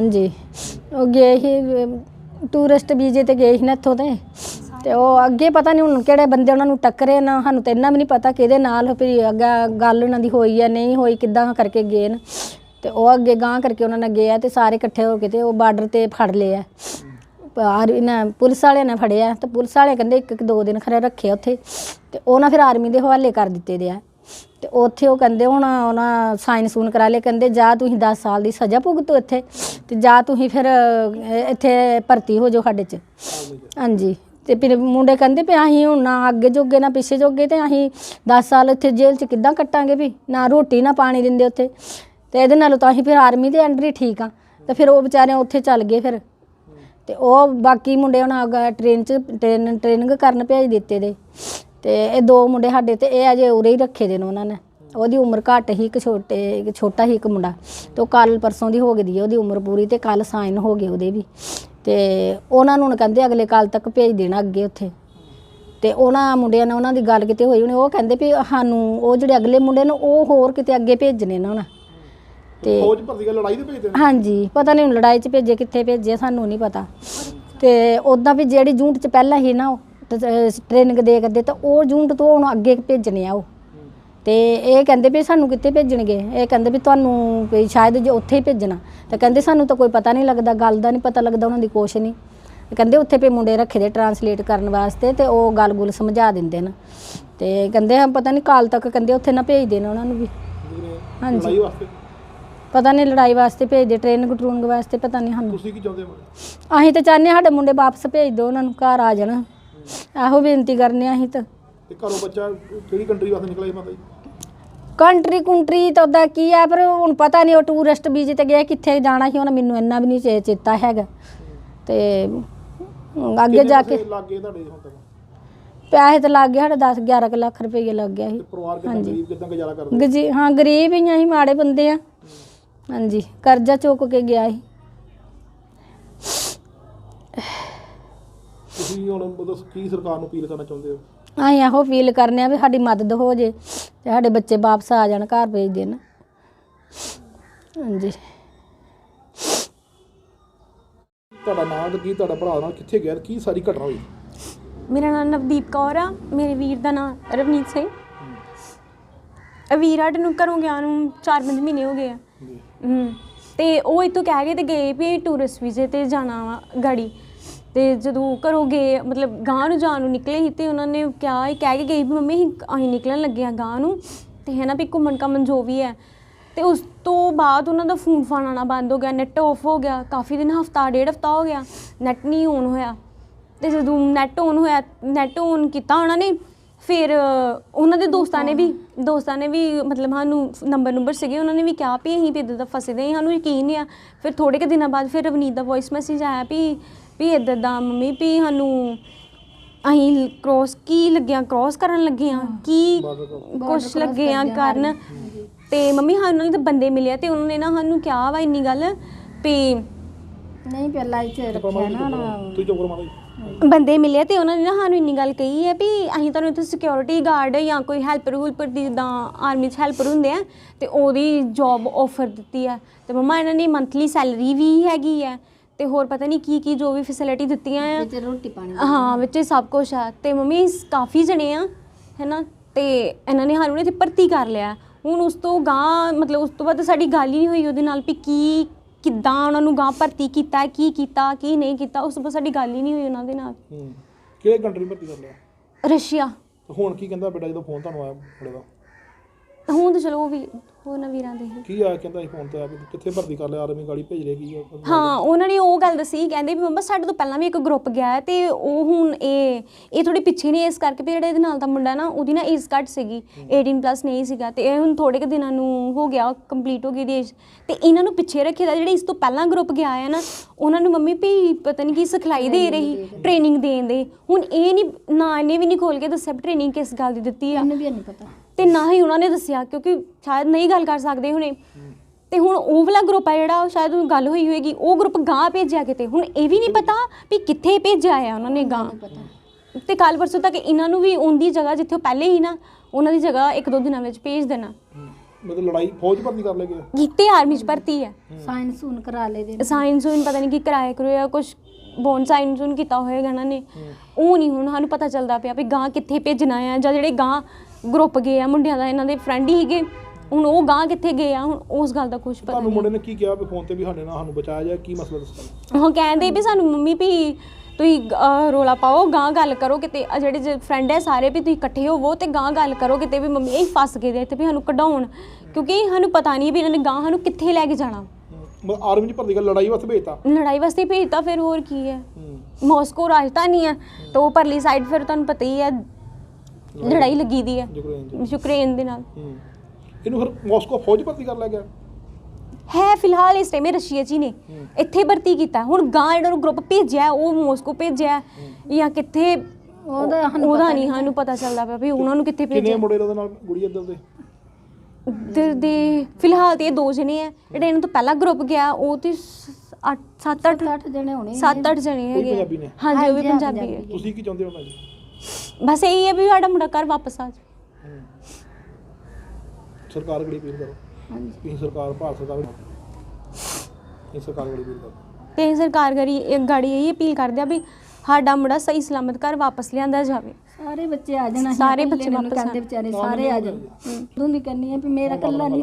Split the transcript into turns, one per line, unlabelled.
ਹਾਂਜੀ। ਉਹ ਗਏ ਸੀ, ਟੂਰਿਸਟ ਵੀਜ਼ੇ ਤੇ ਗਏ ਸੀ ਨਾ ਇੱਥੋਂ ਤੇ। ਤੇ ਉਹ ਅੱਗੇ ਪਤਾ ਨਹੀਂ ਹੁਣ ਕਿਹੜੇ ਬੰਦੇ ਉਹਨਾਂ ਨੂੰ ਟੱਕਰੇ ਨਾ, ਸਾਨੂੰ ਤੇ ਇੰਨਾ ਵੀ ਨਹੀਂ ਪਤਾ ਕਿਹਦੇ ਨਾਲ ਵੀ ਅੱਗਾ ਗੱਲ ਉਹਨਾਂ ਦੀ ਹੋਈ ਆ, ਨਹੀਂ ਹੋਈ, ਕਿੱਦਾਂ ਕਰਕੇ ਗਏ ਨੇ। ਤੇ ਉਹ ਅੱਗੇ ਗਾਂ ਕਰਕੇ ਉਹਨਾਂ ਨੇ ਗਏ ਆ ਤੇ ਸਾਰੇ ਇਕੱਠੇ ਹੋ ਕੇ ਤੇ ਉਹ ਬਾਰਡਰ ਤੇ ਫੜ ਲਏ ਆ। ਆਰ ਨਾ, ਪੁਲਿਸ ਵਾਲਿਆਂ ਨੇ ਫੜਿਆ ਤੇ ਪੁਲਿਸ ਵਾਲੇ ਕਹਿੰਦੇ ਇੱਕ ਇੱਕ ਦੋ ਦਿਨ ਖਰੇ ਰੱਖਿਆ ਉੱਥੇ। ਤੇ ਨਾ ਫਿਰ ਆਰਮੀ ਦੇ ਹਵਾਲੇ ਕਰ ਦਿੱਤੇ ਦੇ ਆ। ਤੇ ਉੱਥੇ ਉਹ ਕਹਿੰਦੇ ਹੁਣ ਉਹਨਾਂ ਸਾਈਨ ਸੂਨ ਕਰਾ ਲਏ ਕਹਿੰਦੇ ਜਾ ਤੁਸੀਂ 10 ਸਾਲ ਦੀ ਸਜ਼ਾ ਭੁਗਤੋ ਇੱਥੇ ਤੇ ਜਾ ਤੁਸੀਂ ਫਿਰ ਅਹ, ਇੱਥੇ ਭਰਤੀ ਹੋ ਜਾਓ ਸਾਡੇ ਚ। ਹਾਂਜੀ ਤੇ ਫਿਰ ਮੁੰਡੇ ਕਹਿੰਦੇ ਵੀ ਅਸੀਂ ਹੁਣ ਨਾ ਅੱਗੇ ਜੋਗੇ ਨਾ ਪਿੱਛੇ ਜੋਗੇ ਤੇ ਅਸੀਂ 10 ਸਾਲ ਇੱਥੇ ਜੇਲ੍ਹ 'ਚ ਕਿੱਦਾਂ ਕੱਟਾਂਗੇ ਵੀ ਨਾ ਰੋਟੀ ਨਾ ਪਾਣੀ ਦਿੰਦੇ ਉੱਥੇ। ਤੇ ਇਹਦੇ ਨਾਲੋਂ ਤਾਂ ਅਸੀਂ ਫਿਰ ਆਰਮੀ ਦੇ ਅੰਡਰ ਹੀ ਠੀਕ ਆ ਤੇ ਫਿਰ ਉਹ ਵਿਚਾਰੇ ਉੱਥੇ ਚੱਲ ਗਏ ਫਿਰ। ਤੇ ਉਹ ਬਾਕੀ ਮੁੰਡੇ ਹੁਣ ਅਗਾ ਟ੍ਰੇਨ 'ਚ ਟ੍ਰੇਨ ਟ੍ਰੇਨਿੰਗ ਕਰਨ ਭੇਜ ਦਿੱਤੇ ਦੇ। ਤੇ ਇਹ ਦੋ ਮੁੰਡੇ ਸਾਡੇ ਤੇ ਇਹ ਅਜੇ ਉਰੇ ਹੀ ਰੱਖੇ ਦੇ ਨੇ ਉਹਨਾਂ ਨੇ। ਉਹਦੀ ਉਮਰ ਘੱਟ ਹੀ ਇੱਕ ਛੋਟੇ ਇੱਕ ਛੋਟਾ ਹੀ ਇੱਕ ਮੁੰਡਾ। ਤੇ ਉਹ ਕੱਲ ਪਰਸੋਂ ਦੀ ਹੋ ਗਈ ਦੀ ਹੈ ਉਹਦੀ ਉਮਰ ਪੂਰੀ ਤੇ ਕੱਲ ਸਾਈਨ ਹੋ ਗਏ ਉਹਦੇ ਵੀ। ਤੇ ਉਹਨਾਂ ਨੂੰ ਹੁਣ ਕਹਿੰਦੇ ਅਗਲੇ ਕੱਲ ਤੱਕ ਭੇਜ ਦੇਣਾ ਅੱਗੇ ਉੱਥੇ। ਤੇ ਉਹਨਾਂ ਮੁੰਡਿਆਂ ਨਾਲ ਉਹਨਾਂ ਦੀ ਗੱਲ ਕਿਤੇ ਹੋਈ ਉਹਨੇ ਉਹ ਕਹਿੰਦੇ ਵੀ ਸਾਨੂੰ ਉਹ ਜਿਹੜੇ ਅਗਲੇ ਮੁੰਡੇ ਨੇ ਉਹ ਹੋਰ ਕਿਤੇ ਅੱਗੇ ਭੇਜਣੇ ਨੇ ਉਹਨਾਂ। ਤੇ
ਫੌਜ ਭਰਤੀ ਕਰ ਲੜਾਈ ਦੇ ਭੇਜਦੇ ਨੇ
ਹਾਂਜੀ ਪਤਾ ਨਹੀਂ ਹੁਣ ਲੜਾਈ 'ਚ ਭੇਜੇ ਕਿੱਥੇ ਭੇਜੇ ਸਾਨੂੰ ਨਹੀਂ ਪਤਾ। ਤੇ ਉਦਾਂ ਵੀ ਜਿਹੜੀ ਜੂਨਟ 'ਚ ਪਹਿਲਾਂ ਹੀ ਨਾ ਉਹ ਟ੍ਰੇਨਿੰਗ ਦੇ ਕਰਦੇ ਤਾਂ ਉਹ ਜੂਨਟ ਤੋਂ ਹੁਣ ਅੱਗੇ ਭੇਜਣੇ ਆ ਉਹ। ਤੇ ਇਹ ਕਹਿੰਦੇ ਵੀ ਸਾਨੂੰ ਕਿੱਥੇ ਭੇਜਣਗੇ? ਇਹ ਕਹਿੰਦੇ ਵੀ ਤੁਹਾਨੂੰ ਵੀ ਸ਼ਾਇਦ ਜੇ ਉੱਥੇ ਹੀ ਭੇਜਣਾ। ਤੇ ਕਹਿੰਦੇ ਸਾਨੂੰ ਤਾਂ ਕੋਈ ਪਤਾ ਨਹੀਂ ਲੱਗਦਾ ਗੱਲ ਦਾ ਨਹੀਂ ਪਤਾ ਲੱਗਦਾ ਉਹਨਾਂ ਦੀ ਕੁਛ ਨਹੀਂ। ਕਹਿੰਦੇ ਉੱਥੇ ਪੇ ਮੁੰਡੇ ਰੱਖੇ ਦੇ ਟਰਾਂਸਲੇਟ ਕਰਨ ਵਾਸਤੇ ਤੇ ਉਹ ਗੱਲ-ਗੁਲ ਸਮਝਾ ਦਿੰਦੇ ਨੇ। ਤੇ ਕਹਿੰਦੇ ਹਾਂ ਪਤਾ ਨਹੀਂ ਕਾਲ ਤੱਕ ਕਹਿੰਦੇ ਉੱਥੇ ਨਾ ਭੇਜ ਦੇਣ ਉਹਨਾਂ ਨੂੰ ਵੀ। ਹਾਂਜੀ। ਪਤਾ ਨਹੀਂ ਲੜਾਈ ਵਾਸਤੇ ਭੇਜਦੇ ਟ੍ਰੇਨਿੰਗ ਟਰੂਨਿੰਗ ਵਾਸਤੇ ਪਤਾ ਨਹੀਂ ਸਾਨੂੰ।
ਤੁਸੀਂ ਕੀ ਚਾਹੁੰਦੇ ਹੋ?
ਅਸੀਂ ਤਾਂ ਚਾਹੁੰਦੇ ਸਾਡੇ ਮੁੰਡੇ ਵਾਪਸ ਭੇਜ ਦਿਓ ਉਹਨਾਂ ਨੂੰ ਘਰ ਆ ਜਾਣ। ਇਹੋ ਬੇਨਤੀ ਕਰਨੇ ਆ ਅਸੀਂ ਤਾਂ।
ਤੇ ਘਰੋਂ ਬੱਚਾ ਕਿਹੜੀ ਕੰਟਰੀ ਵਾਸਤੇ ਨਿਕਲਿਆ ਮਾਤਾ ਜੀ?
ਕੰਟਰੀ ਕੁੰਟਰੀ ਤਾਂ ਉਹਦਾ ਕੀ ਆ ਪਰ ਹੁਣ ਪਤਾ ਨਹੀਂ ਉਹ ਟੂਰਿਸਟ ਵੀਜ਼ੇ ਤੇ ਗਿਆ ਕਿੱਥੇ ਜਾਣਾ ਸੀ ਉਹਨਾਂ ਮੈਨੂੰ ਇੰਨਾ ਵੀ ਨਹੀਂ ਚੇ- ਚੇਤਾ ਹੈਗਾ। ਤੇ ਅੱਗੇ ਜਾ ਕੇ
ਲੱਗ ਗਏ ਤੁਹਾਡੇ ਹੁਣ ਤੱਕ?
ਪੈਸੇ ਤਾਂ ਲੱਗ ਗਏ ਸਾਡੇ 10 11 ਕੁ ਲੱਖ ਰੁਪਏ ਲੱਗ ਗਿਆ ਸੀ।
ਤੇ ਪਰਿਵਾਰ ਕਿਦਾਂ ਗਰੀਬ ਕਿਦਾਂ ਗੁਜ਼ਾਰਾ ਕਰਦੇ?
ਗਜੀ ਹਾਂ ਗਰੀਬ ਹੀ ਆ ਅਸੀਂ ਮਾੜੇ ਬੰਦੇ ਆ। ਹਾਂਜੀ ਕਰਜ਼ਾ ਚੁੱਕ ਕੇ ਗਿਆ ਸੀ।
ਤੁਸੀਂ ਹੁਣ ਮਤਲਬ ਕੀ ਸਰਕਾਰ ਨੂੰ ਅਪੀਲ ਕਰਨਾ ਚਾਹੁੰਦੇ ਹੋ?
ਅਸੀਂ ਇਹੋ ਫੀਲ ਕਰਨੇ ਆ ਵੀ ਸਾਡੀ ਮਦਦ ਹੋ ਜੇ ਤੇ ਸਾਡੇ ਬੱਚੇ ਵਾਪਸ ਆ ਜਾਣ ਘਰ ਭੇਜ ਦੇਣ। ਹਾਂਜੀ।
ਤੁਹਾਡਾ ਨਾਮ ਤੇ ਕੀ ਤੁਹਾਡਾ ਭਰਾ ਨਾਲ ਕਿੱਥੇ ਗਿਆ ਕੀ ਸਾਰੀ ਘਟਨਾ ਹੋਈ?
ਮੇਰਾ ਨਾਮ ਨਵਦੀਪ ਕੌਰ ਆ ਮੇਰੇ ਵੀਰ ਦਾ ਨਾਮ ਰਵਨੀਤ ਸਿੰਘ। ਇਹ ਵੀਰ ਸਾਡੇ ਨੂੰ ਘਰੋਂ ਗਿਆ ਨੂੰ 4-5 ਮਹੀਨੇ ਹੋ ਗਏ ਆ।
ਜੀ।
ਹੂੰ ਤੇ ਉਹ ਇੱਥੋਂ ਕਹਿ ਗਏ ਤੇ ਗਏ ਵੀ ਟੂਰਿਸਟ ਵੀਜ਼ੇ ਤੇ ਜਾਣਾ ਵਾ ਗਾੜੀ। ਤੇ ਜਦੋਂ ਘਰੋਂ ਗਏ ਮਤਲਬ ਗਾਂ ਨੂੰ ਜਾਣ ਨੂੰ ਨਿਕਲੇ ਸੀ ਤੇ ਉਹਨਾਂ ਨੇ ਕਿਹਾ ਇਹ ਕਹਿ ਕੇ ਗਈ ਵੀ ਮੰਮੀ ਅਸੀਂ ਅਸੀਂ ਨਿਕਲਣ ਲੱਗੇ ਆ ਗਾਂ ਨੂੰ। ਤੇ ਹੈ ਨਾ ਵੀ ਘੁੰਮਣ ਘਾਮਣ ਜੋ ਵੀ ਹੈ। ਤੇ ਉਸ ਤੋਂ ਬਾਅਦ ਉਹਨਾਂ ਦਾ ਫੋਨ ਫਾਨ ਆਉਣਾ ਬੰਦ ਹੋ ਗਿਆ ਨੈਟ ਆਫ ਹੋ ਗਿਆ। ਕਾਫੀ ਦਿਨ ਹਫਤਾ ਡੇਢ ਹਫਤਾ ਹੋ ਗਿਆ ਨੈਟ ਨਹੀਂ ਔਨ ਹੋਇਆ। ਤੇ ਜਦੋਂ ਨੈਟ ਔਨ ਹੋਇਆ ਨੈਟ ਔਨ ਕੀਤਾ ਉਹਨਾਂ ਨੇ ਫਿਰ ਉਹਨਾਂ ਦੇ ਦੋਸਤਾਂ ਨੇ ਵੀ ਦੋਸਤਾਂ ਨੇ ਵੀ ਮਤਲਬ ਸਾਨੂੰ ਨੰਬਰ ਨੰਬਰ ਸੀਗੇ ਉਹਨਾਂ ਨੇ ਵੀ ਕਿਹਾ ਵੀ ਅਸੀਂ ਵੀ ਇੱਦਾਂ ਦਾ ਫਸੇ ਦੇ ਹਾਂ, ਸਾਨੂੰ ਯਕੀਨ ਨਹੀਂ ਆ। ਫਿਰ ਥੋੜੇ ਕੁ ਦਿਨਾਂ ਬਾਅਦ ਫਿਰ ਰਵਨੀਤ ਦਾ ਵੌਇਸ ਮੈਸੇਜ ਆਇਆ ਵੀ ਵੀ ਇੱਦਾਂ ਦਾ ਮੰਮੀ ਵੀ ਸਾਨੂੰ ਅਸੀਂ ਕ੍ਰੋਸ ਕੀ ਲੱਗਿਆ ਕ੍ਰੋਸ ਕਰਨ ਲੱਗੇ ਆ ਕੀ ਕੁਛ ਲੱਗੇ ਆ ਕਰਨ। ਤੇ ਮੰਮੀ ਸਾਨੂੰ ਨਾਲ ਤਾਂ ਬੰਦੇ ਮਿਲਿਆ ਤੇ ਉਹਨਾਂ ਨੇ ਨਾ ਸਾਨੂੰ ਕਿਹਾ ਵਾ ਇੰਨੀ ਗੱਲ ਵੀ
ਨਹੀਂ ਪਹਿਲਾਂ ਇੱਥੇ ਰੱਖਿਆ ਨਾ ਨਾ
ਤੁਸੀਂ ਚੁੱਪ ਕਰੋ ਮਾਤਾ ਜੀ
ਬੰਦੇ ਮਿਲੇ ਤੇ ਉਹਨਾਂ ਨੇ ਨਾ ਸਾਨੂੰ ਇੰਨੀ ਗੱਲ ਕਹੀ ਹੈ ਵੀ ਅਸੀਂ ਤੁਹਾਨੂੰ ਇੱਥੇ ਸਿਕਿਉਰਿਟੀ ਗਾਰਡ ਜਾਂ ਕੋਈ ਹੈਲਪਰ ਹੁਲਪਰ ਦੀ ਜਿੱਦਾਂ ਆਰਮੀ 'ਚ ਹੈਲਪਰ ਹੁੰਦੇ ਆ ਤੇ ਉਹਦੀ ਜੌਬ ਆਫਰ ਦਿੱਤੀ ਹੈ। ਤੇ ਮਮਾ ਇਹਨਾਂ ਨੇ ਮੰਥਲੀ ਸੈਲਰੀ ਵੀ ਹੈਗੀ ਹੈ। ਤੇ ਹੋਰ ਪਤਾ ਨਹੀਂ ਕੀ ਕੀ ਜੋ ਵੀ ਫੈਸਿਲਿਟੀ ਦਿੱਤੀਆਂ ਆ।
ਵਿੱਚ ਰੋਟੀ ਪਾਣੀ
ਹਾਂ ਵਿੱਚ ਇਹ ਸਭ ਕੁਝ ਆ। ਤੇ ਮੰਮੀ ਸ- ਕਾਫੀ ਜਣੇ ਆ ਹੈਨਾ? ਤੇ ਇਹਨਾਂ ਨੇ ਸਾਨੂੰ ਇੱਥੇ ਭਰਤੀ ਕਰ ਲਿਆ। ਹੁਣ ਉਸ ਤੋਂ ਗਾਂ ਮਤਲਬ ਉਸ ਤੋਂ ਬਾਅਦ ਸਾਡੀ ਗੱਲ ਹੀ ਨਹੀਂ ਹੋਈ ਉਹਦੇ ਨਾਲ ਵੀ ਕੀ ਕਿੱਦਾਂ ਉਹਨਾਂ ਨੂੰ ਗਾਂ ਭਰਤੀ ਕੀਤਾ ਕੀ ਕੀਤਾ ਕੀ ਨਹੀਂ ਕੀਤਾ ਉਸ ਤੋਂ ਬਾਅਦ ਸਾਡੀ ਗੱਲ ਹੀ ਨਹੀਂ ਹੋਈ ਉਹਨਾਂ ਦੇ ਨਾਲ।
ਹੂੰ। ਕਿਹੜੇ ਕੰਟਰੀ ਭਰਤੀ ਕਰ ਲਿਆ?
ਰਸ਼ੀਆ।
ਤੇ ਹੁਣ ਕੀ ਕਹਿੰਦਾ ਬੇਟਾ ਜਦੋਂ ਫੋਨ ਤੁਹਾਨੂੰ ਆਇਆ ਦਾ?
ਹੁਣ ਤਾਂ ਚਲੋ ਉਹ ਵੀ ਹੋਰ ਨਾ ਵੀਰਾਂ ਦੇ ਹੀ
ਕੀ ਆਇਆ ਕਹਿੰਦਾ ਸੀ ਫੋਨ ਤੇ ਆ ਵੀ ਕਿੱਥੇ ਭਰਤੀ ਕਰ ਲਿਆ? ਆਰਮੀ ਗਾੜੀ ਭੇਜ ਰਹੇ ਕੀ ਆ?
ਹਾਂ ਉਹਨਾਂ ਨੇ ਉਹ ਗੱਲ ਦੱਸੀ ਕਹਿੰਦੇ ਵੀ ਮੰਮਾ ਸਾਡੇ ਤੋਂ ਪਹਿਲਾਂ ਵੀ ਇੱਕ ਗਰੁੱਪ ਗਿਆ ਹੈ ਤੇ ਉਹ ਹੁਣ ਇਹ ਇਹ ਥੋੜੀ ਪਿੱਛੇ ਨੇ ਇਸ ਕਰਕੇ ਵੀ ਜਿਹੜਾ ਇਹਦੇ ਨਾਲ ਦਾ ਮੁੰਡਾ ਨਾ ਉਹਦੀ ਨਾ ਏਜ ਘੱਟ ਸੀਗੀ 18 ਪਲੱਸ ਨਹੀਂ ਸੀਗਾ ਤੇ ਇਹ ਹੁਣ ਥੋੜੇ ਕੁ ਦਿਨਾਂ ਨੂੰ ਹੋ ਗਿਆ ਕੰਪਲੀਟ ਹੋ ਗਈ ਦੀ ਏਜ ਤੇ ਇਹਨਾਂ ਨੂੰ ਪਿੱਛੇ ਰੱਖਿਆ ਦਾ ਜਿਹੜੇ ਇਸ ਤੋਂ ਪਹਿਲਾਂ ਗਰੁੱਪ ਗਿਆ ਹੈ ਨਾ ਉਹਨਾਂ ਨੂੰ ਮੰਮੀ ਵੀ ਪਤਾ ਨਹੀਂ ਕੀ ਸਿਖਲਾਈ ਦੇ ਰਹੀ ਟ੍ਰੇਨਿੰਗ ਦੇਣ ਦੇ। ਹੁਣ ਇਹ ਨਹੀਂ ਨਾ ਇਹਨੇ ਵੀ ਨਹੀਂ ਖੋਲ ਕੇ ਦੱਸਿਆ ਟ੍ਰੇਨਿੰਗ ਕਿਸ ਗੱਲ ਦੀ ਦਿੱਤੀ ਆ।
ਇਹਨੂੰ ਵੀ ਨਹੀਂ ਪਤਾ।
ਤੇ ਨਾ ਹੀ ਉਹਨਾਂ ਨੇ ਦੱਸਿਆ ਕਿਉਂਕਿ ਸ਼ਾਇਦ ਨਹੀਂ ਗੱਲ ਕਰ ਸਕਦੇ ਹੁਣੇ। ਤੇ ਹੁਣ ਉਹ ਵਾਲਾ ਗਰੁੱਪ ਆ ਜਿਹੜਾ ਉਹ ਸ਼ਾਇਦ ਉਹ ਗੱਲ ਹੋਈ ਹੋਏਗੀ ਉਹ ਗਰੁੱਪ ਗਾਂ ਭੇਜਿਆ ਕਿਤੇ? ਹੁਣ ਇਹ ਵੀ ਨਹੀਂ ਪਤਾ ਵੀ ਕਿੱਥੇ ਭੇਜਿਆ ਆ ਉਹਨਾਂ ਨੇ ਗਾਂ ਤੇ ਕੱਲ ਪਰਸੋਂ ਤੱਕ ਇਹਨਾਂ ਨੂੰ ਵੀ ਉਹਦੀ ਜਗ੍ਹਾ ਜਿੱਥੇ ਉਹ ਪਹਿਲੇ ਹੀ ਨਾ ਉਹਨਾਂ ਦੀ ਜਗ੍ਹਾ ਇੱਕ ਦੋ ਦਿਨਾਂ ਵਿੱਚ ਭੇਜ ਦੇਣਾ।
ਮਤਲਬ ਲੜਾਈ ਫੌਜ ਭਰਤੀ ਕਰ ਲੈ ਗਏ
ਕੀਤੀ ਆਰਮੀ ਚ ਭਰਤੀ ਹੈ।
ਸਾਇੰਸ ਹੁਣ ਕਰਾ ਲੇ ਦੇ
ਸਾਇੰਸ ਨੂੰ ਪਤਾ ਨਹੀਂ ਕੀ ਕਰਾਇਆ ਕਰੋਇਆ ਕੁਝ ਬੋਨ ਸਾਇੰਸ ਨੂੰ ਕੀਤਾ ਹੋਏਗਾ ਇਹਨਾਂ ਨੇ। ਉਹ ਨਹੀਂ ਹੁਣ ਸਾਨੂੰ ਪਤਾ ਚੱਲਦਾ ਪਿਆ ਵੀ ਗਾਂ ਕਿੱਥੇ ਭੇਜਣਾ ਆ ਜਾਂ ਜਿਹੜੇ ਗਾਂ ਗਰੁੱਪ ਗਏ ਆ ਮੁੰਡਿਆਂ ਦਾ ਇਹਨਾਂ ਦੇ ਫਰੈਂਡ ਹੀ ਸੀਗੇ। ਹੁਣ ਉਹ ਗਾਂ ਕਿੱਥੇ ਗਏ ਆ ਹੁਣ ਉਸ ਗੱਲ ਦਾ ਕੁਝ ਪਤਾ
ਤੁਹਾਨੂੰ
ਨਹੀਂ।
ਮੁੰਡੇ ਨੇ ਕੀ ਕਿਹਾ ਵੀ ਫੋਨ ਤੇ ਵੀ ਸਾਡੇ ਨਾਲ ਸਾਨੂੰ ਬਚਾਇਆ ਜਾਏ ਕੀ ਮਸਲਾ ਦੱਸੋ?
ਉਹ ਕਹਿੰਦੇ ਵੀ ਸਾਨੂੰ ਮੰਮੀ ਵੀ ਤੁਸੀਂ ਰੌਲਾ ਪਾਓ ਗਾਂ ਗੱਲ ਕਰੋ ਕਿਤੇ। ਆਹ ਜਿਹੜੇ ਫਰੈਂਡ ਹੈ ਸਾਰੇ ਵੀ ਤੁਸੀਂ ਇਕੱਠੇ ਹੋਵੋ ਤੇ ਗਾਂ ਗੱਲ ਕਰੋ ਕਿਤੇ ਵੀ ਮੰਮੀ ਇਹ ਫਸ ਗਏ ਇੱਥੇ ਵੀ ਸਾਨੂੰ ਕਢਾਉਣ। ਕਿਉਂਕਿ ਸਾਨੂੰ ਪਤਾ ਨਹੀਂ ਵੀ ਇਹਨਾਂ ਨੇ ਗਾਂ ਸਾਨੂੰ ਕਿੱਥੇ ਲੈ ਕੇ ਜਾਣਾ।
ਮਤਲਬ ਆਰਮੀ ਚ ਭਰਤੀ ਕਰ ਲੜਾਈ ਵਾਸਤੇ ਭੇਜਤਾ।
ਲੜਾਈ ਵਾਸਤੇ ਭੇਜਤਾ ਫਿਰ ਹੋਰ ਕੀ ਹੈ? ਮਾਸਕੋ ਰਾਜਧਾਨੀ ਹੈ ਤਾਂ ਉਹ ਪਰਲੀ ਸਾਈਡ ਫਿਰ ਤੁਹਾਨੂੰ ਪਤਾ ਹੀ ਹੈ ਲੜਾਈ ਲੱਗੀ ਦੀ ਹੈ।
ਯੂਕਰੇਨ
ਦੇ ਨਾਲ।
ਇਹਨੂੰ ਫਿਰ ਮਾਸਕੋ ਫੌਜ ਭਰਤੀ ਕਰ ਲਿਆ ਗਿਆ।
ਹੈ ਫਿਲਹਾਲ ਇਸ ਟਾਈਮ ਰਸ਼ੀਆ ਹੀ ਨੇ ਇੱਥੇ ਭਰਤੀ ਕੀਤਾ। ਹੁਣ ਗਾਂ ਜਿਹੜਾ ਨੂੰ ਗਰੁੱਪ ਭੇਜਿਆ ਉਹ ਮਾਸਕੋ ਭੇਜਿਆ ਜਾਂ ਕਿੱਥੇ
ਉਹਦਾ ਸਾਨੂੰ
ਉਹਦਾ ਨਹੀਂ ਸਾਨੂੰ ਪਤਾ ਚੱਲਦਾ ਪਿਆ ਵੀ ਉਹਨਾਂ ਨੂੰ ਕਿੱਥੇ
ਕਿੰਨੇ
ਭੇਜਿਆ।
ਮੁੰਡੇ ਉਹਦੇ ਨਾਲ ਗੁੜੀ ਇੱਧਰ ਦੇ
ਇੱਧਰ ਦੇ ਫਿਲਹਾਲ ਤੇ ਇਹ ਦੋ ਜਣੇ ਆ। ਜਿਹੜੇ ਇਹਨਾਂ ਤੋਂ ਪਹਿਲਾ ਗਰੁੱਪ ਗਿਆ ਉਹ ਤੇ 8 7 8
ਅੱਠ ਜਣੇ ਹੋਣੇ
7 8 ਜਣੇ
ਉਹ ਵੀ
ਹੈਗੇ
ਪੰਜਾਬੀ ਨੇ?
ਹਾਂਜੀ ਉਹ ਵੀ
ਹਾਂਜੀ, ਹਾਂ,
ਪੰਜਾਬੀ ਹੈ
ਤੁਸੀਂ ਕੀ ਚਾਹੁੰਦੇ ਹੋ ਭਾਈ ਜੀ
ਬਸ ਇਹੀ ਹੈ ਵੀ ਸਾਡਾ ਮੁੰਡਾ ਘਰ ਵਾਪਸ ਆ ਜਾਵੇ।
ਹੂੰ। ਸਰਕਾਰ ਗੜੀ ਅਪੀਲ ਕਰੋ?
ਹਾਂਜੀ।
ਤੁਸੀਂ ਸਰਕਾਰ ਭਾਰਤ ਸਰਕਾਰ ਇਹ ਸਰਕਾਰ ਗੜੀ ਅਪੀਲ ਕਰੋ
ਤੇ ਸਰਕਾਰ ਗਰੀ ਇੱਕ ਗਾੜੀ ਇਹ ਅਪੀਲ ਕਰਦੇ ਆ ਵੀ ਸਾਡਾ ਮੁੰਡਾ ਸਹੀ ਸਲਾਮਤ ਘਰ ਵਾਪਸ ਲਿਆਂਦਾ ਜਾਵੇ।
ਸਾਰੇ ਬੱਚੇ ਆ ਜਾਣਾ ਸੀ,
ਸਾਰੇ
ਇਕੱਲੇ
ਬੱਚੇ
ਮੈਨੂੰ
ਵਾਪਸ
ਕਹਿੰਦੇ
ਆ।
ਵਿਚਾਰੇ ਸਾਰੇ ਆ ਜਾਣ। ਦੀ ਕਰਨੀ ਹੈ ਵੀ ਮੇਰਾ ਕੱਲਾ ਨਹੀਂ।